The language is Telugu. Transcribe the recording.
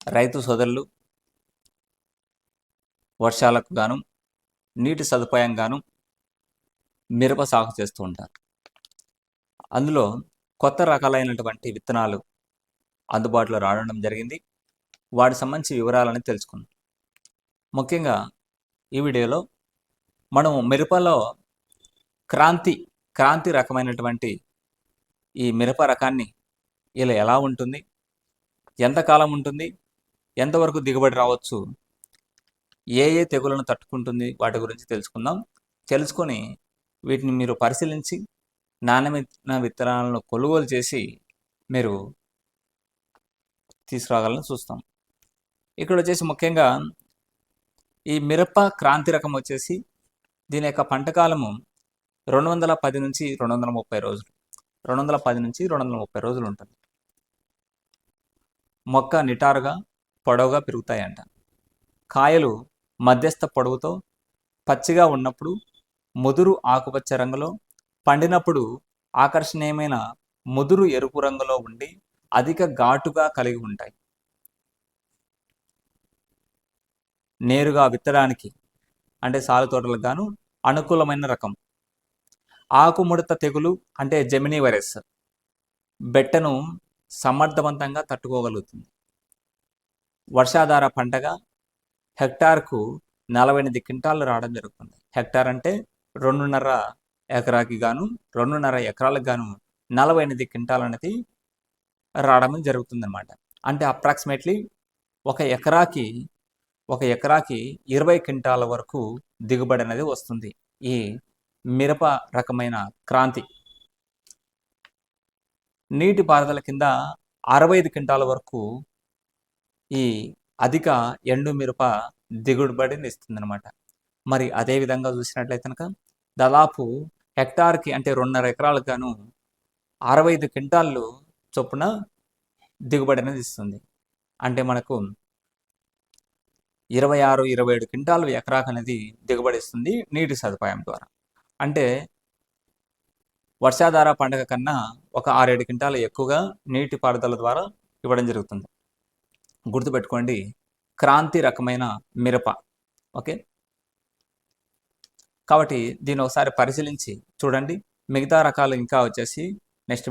రైతు సోదరులు వర్షాలకు గాను నీటి సదుపాయం గాను మిరప సాగు చేస్తూ ఉంటారు. అందులో కొత్త రకాలైనటువంటి విత్తనాలు అందుబాటులో రావడం జరిగింది. వాటి సంబంధించి వివరాలని తెలుసుకుందాం ముఖ్యంగా ఈ వీడియోలో మనం మిరపలో క్రాంతి క్రాంతి రకమైనటువంటి ఈ మిరప రకాన్ని ఇలా ఎలా ఉంటుంది ఎంతకాలం ఉంటుంది ఎంతవరకు దిగుబడి రావచ్చు? ఏ ఏ తెగులను తట్టుకుంటుంది? వాటి గురించి తెలుసుకుందాం. తెలుసుకొని వీటిని మీరు పరిశీలించి నాణ్యమైన విత్తనాలను కొనుగోలు చేసి మీరు తీసుకురాగలని చూస్తాం. ఇక్కడ వచ్చేసి ముఖ్యంగా ఈ మిరప క్రాంతి రకం వచ్చేసి దీని యొక్క పంట కాలము రెండు వందల పది నుంచి రెండు వందల ముప్పై రోజులు. రెండు వందల పది నుంచి రెండు వందల ముప్పై రోజులు ఉంటుంది. మొక్క నిటారుగా పొడవుగా పెరుగుతాయంట. కాయలు మధ్యస్థ పొడవుతో పచ్చిగా ఉన్నప్పుడు ముదురు ఆకుపచ్చ రంగులో పండినప్పుడు ఆకర్షణీయమైన ముదురు ఎరుపు రంగులో ఉండి అధిక ఘాటుగా కలిగి ఉంటాయి. నేరుగా విత్తడానికి అంటే సాలు తోటలకు గాను అనుకూలమైన రకం. ఆకుముడత తెగులు అంటే జెమినీ వైరస్. బెట్టను సమర్థవంతంగా తట్టుకోగలుగుతుంది. వర్షాధార పంటగా హెక్టార్కు నలభై ఎనిమిది క్వింటాలు రావడం జరుగుతుంది. హెక్టార్ అంటే రెండున్నర ఎకరాకి గాను రెండున్నర ఎకరాలకు గాను నలభై ఎనిమిది క్వింటాల్ అనేది రావడం జరుగుతుంది అనమాట అంటే అప్రాక్సిమేట్లీ ఒక ఎకరాకి ఒక ఎకరాకి ఇరవై క్వింటాల వరకు దిగుబడి అనేది వస్తుంది ఈ మిరప రకమైన క్రాంతి. నీటి పారుదల కింద అరవై ఐదు క్వింటాల వరకు ఈ అధిక ఎండు మిరప దిగుబడిని ఇస్తుందన్నమాట. మరి అదే విధంగా చూసినట్లయితే కనుక దాదాపు హెక్టార్కి అంటే రెండున్నర ఎకరాలకు గాను అరవై ఐదు క్వింటాళ్ళు చొప్పున దిగుబడి అనేది ఇస్తుంది. అంటే మనకు ఇరవై ఆరు ఇరవై ఏడు క్వింటాలు ఎకరాకు అనేది దిగుబడి ఇస్తుంది నీటి సదుపాయం ద్వారా. అంటే వర్షాధార పండగ కన్నా ఒక ఆరేడు క్వింటాలు ఎక్కువగా నీటి పారుదల ద్వారా ఇవ్వడం జరుగుతుంది. గుర్తుపెట్టుకోండి. క్రాంతి రకమైన మిరప. ఓకే? కాబట్టి దీన్ని ఒకసారి పరిశీలించి చూడండి. మిగతా రకాలు ఇంకా వచ్చేసి నెక్స్ట్